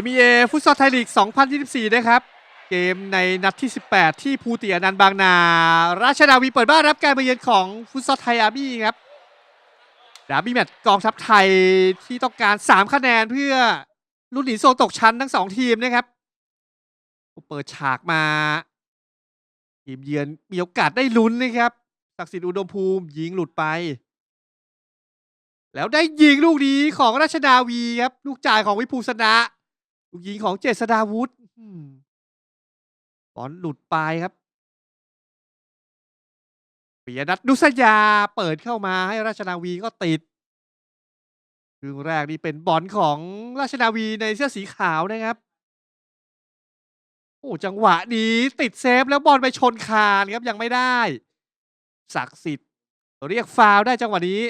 MEA ฟุตซอลไทยลีก 2024 นะครับ เกมในนัดที่ 18 ที่ภูติอนันต์บางนา ราชนาวีเปิดบ้านรับการมาเยือนของฟุตซอลไทยอาร์มี่ครับดาร์บี้แมตช์กองทัพไทยที่ต้องการ 3 คะแนนเพื่อลุ้นหนีโซนตกชั้นทั้ง 2 ทีมนะครับ เปิดฉากมา ทีมเยือนมีโอกาสได้ลุ้นนะครับศักดิ์สิทธิ์อุดมภูมิยิงหลุดไป แล้วได้ยิงลูกนี้ของราชนาวีครับ ลูกจ่ายของวิภูสนะ ลูกยิงของเจษดาวุฒิบอลหลุดไปครับปิยนัทนุสยาเปิดเข้ามาให้ราชนาวีก็ติดครึ่งแรกนี่เป็นบอลของราชนาวีในเสื้อสีขาวนะครับ โอ้จังหวะนี้ติดเซฟแล้วบอลไปชนคานครับยังไม่ได้ ศักดิ์สิทธิ์เรียกฟาวได้จังหวะนี้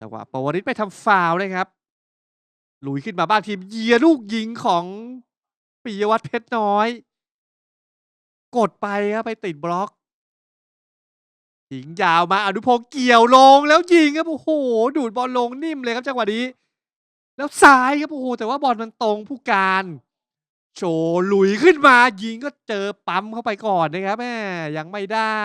จังหวะปวริศไปทำฟาวเล์นะครับ ลุยขึ้นมาบ้างทีมเยียลูกยิงของปิยวัฒน์เพชรน้อย กดไปครับไปติดบล็อกยิงยาวมาอนุพงศ์เกี่ยวลงแล้วยิงครับโอ้โห ดูดบอลลงนิ่มเลยครับจังหวะนี้ แล้วซ้ายครับโอ้โหแต่ว่าบอลมันตรงผู้การโชว์ลุยขึ้นมายิงก็เจอปั๊มเข้าไปก่อนนะครับแม่ยังไม่ได้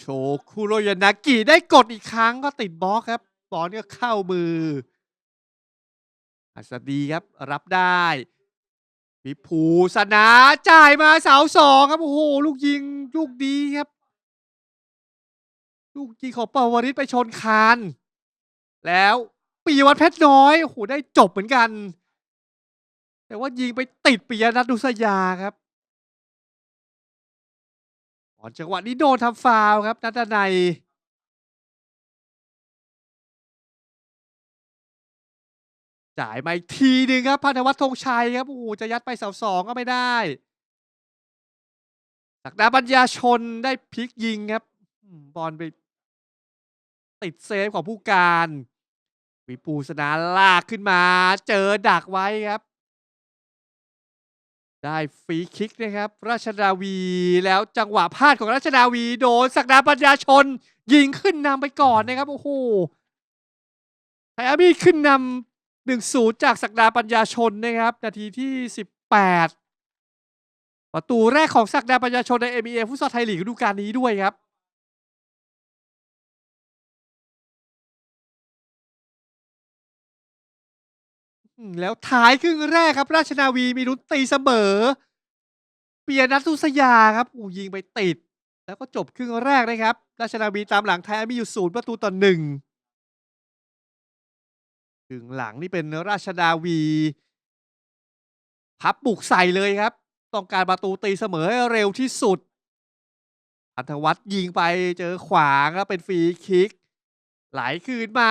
โชคุโรยานากิได้กดอีกครั้งก็ติดบล็อกครับ บอลก็เข้ามือ อัศดีครับรับได้วิภูสนาจ่ายมาเสาสองครับ โอ้โห ลูกยิง ลูกดีครับ ลูกยิงของปาวริศไปชนคาน แล้วปีวัฒน์เพชรน้อย โอ้โห ได้จบเหมือนกัน แต่ว่ายิงไปติดปิยนัทดุษยาครับ ก่อนจังหวะนี้โดนทำฟาวครับนัทนัยจ่ายมาอีกทีหนึ่งครับพันธวัฒน์ธงชัยครับโอ้โหจะยัดไปเสาสองก็ไม่ได้ศักดาปัญญาชนได้พลิกยิงครับบอลไป ติดเซฟของผู้การวิปูสนาลากขึ้นมา เจอดักไว้ครับ ได้ฟรีคิกนะครับ ราชนาวีแล้วจังหวะพลาดของราชนาวีโดนศักดาปัญญาชน ยิงขึ้นนำไปก่อนนะครับ โอ้โหไทยอามีขึ้นนำหนึ่งศูนย์จากศักดาปัญญาชนนะครับ นาทีที่สิบแปดประตูแรกของศักดาปัญญาชนใน NBA ฟุตซอลไทยลีกฤดูกาลนี้ด้วยครับ แล้วท้ายครึ่งแรกครับ ราชนาวีมีลุ้นตีเสมอ เปียนัทสุสยาครับอูยิงไปติด แล้วก็จบครึ่งแรกนะครับ ราชนาวีตามหลังไทยมีอยู่ศูนย์ประตูต่อหนึ่งครึ่งหลังนี่เป็นราชนาวี พับบุกใส่เลยครับ ต้องการประตูตีเสมอให้เร็วที่สุดอัธวัฒน์ยิงไปเจอขวางแล้วเป็นฟรีคิก ไหลคืนมา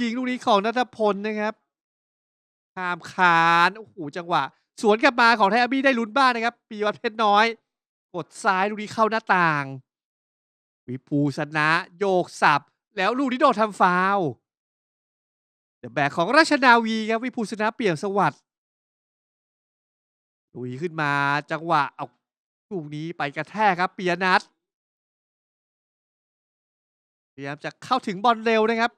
ยิงลูกนี้ของนัทพลนะครับ ข้ามคานโอ้โหจังหวะ สวนกลับมาของไทอาบี้ได้ลุ้นบ้างนะครับ ปีวัฒน์เพชรน้อย กดซ้ายลูกนี้เข้าหน้าต่าง วิภูสนะ โยกสับ แล้วลูกนี้โดนทำฟาวเดอะแบกของราชนาวีครับวิภูสนะเปี่ยมสวัสดิ์ลุยขึ้นมาจังหวะเอาลูกนี้ไปกระแทกครับปียนัทพยายามจะเข้าถึงบอลเร็วนะครับ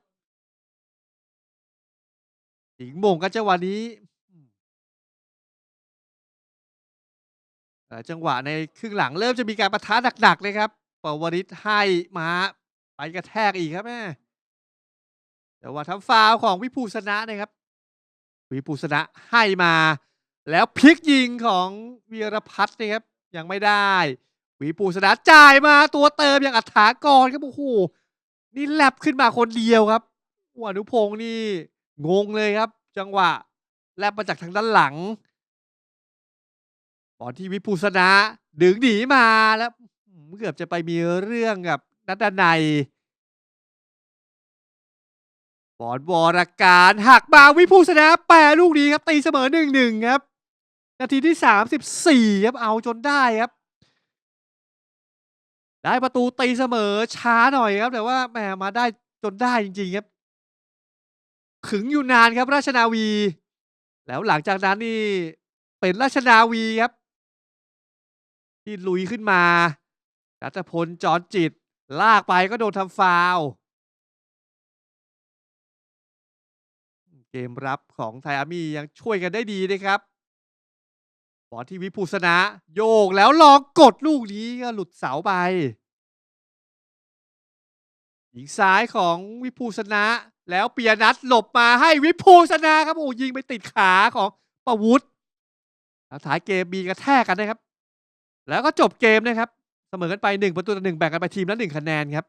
หญิงโมงกันจังหวะนี้ จังหวะในครึ่งหลังเริ่มจะมีการประทะหนักๆเลยครับปวริศให้มาไปกระแทกอีกครับแม่แต่ว่าทำฟาวของวิภูสนะนะครับ วิภูสนะให้มา แล้วพลิกยิงของวีรพัฒน์นะครับ ยังไม่ได้ วิภูสนะจ่ายมาตัวเติมอย่างอัฐากรครับโอ้โหนี่แลบขึ้นมาคนเดียวครับโอ้อนุพงศ์นี่งงเลยครับ จังหวะแลบมาจากทางด้านหลังบอลที่วิภูสนะดึงหนีมาแล้วเกือบจะไปมีเรื่องกับนัดดานัยบอลวรการหักมาวิภูสนะแปรลูกนี้ครับ ตีเสมอหนึ่งหนึ่งครับ นาทีที่สามสิบสี่ครับเอาจนได้ครับ ได้ประตูตีเสมอช้าหน่อยครับ แต่ว่าแหมมาได้จนได้จริงๆครับ ขึงอยู่นานครับราชนาวี แล้วหลังจากนั้นนี่เป็นราชนาวีครับ ที่ลุยขึ้นมารัตพลจรจิต ลากไปก็โดนทำฟาวเกมรับของไทยอามียังช่วยกันได้ดีนะครับบอลที่วิภูสนะ โยกแล้วลองกดลูกนี้ก็หลุดเสาไปยิงซ้ายของวิภูสนะ แล้วเปียนัทหลบมาให้วิภูชนะครับโอ้ยิงไปติดขาของประวุฒิแล้วท้ายเกมมีกระแทกกันนะครับ แล้วก็จบเกมนะครับ เสมอกันไปหนึ่งประตูต่อหนึ่งแบ่งกันไปทีมละหนึ่งคะแนนครับ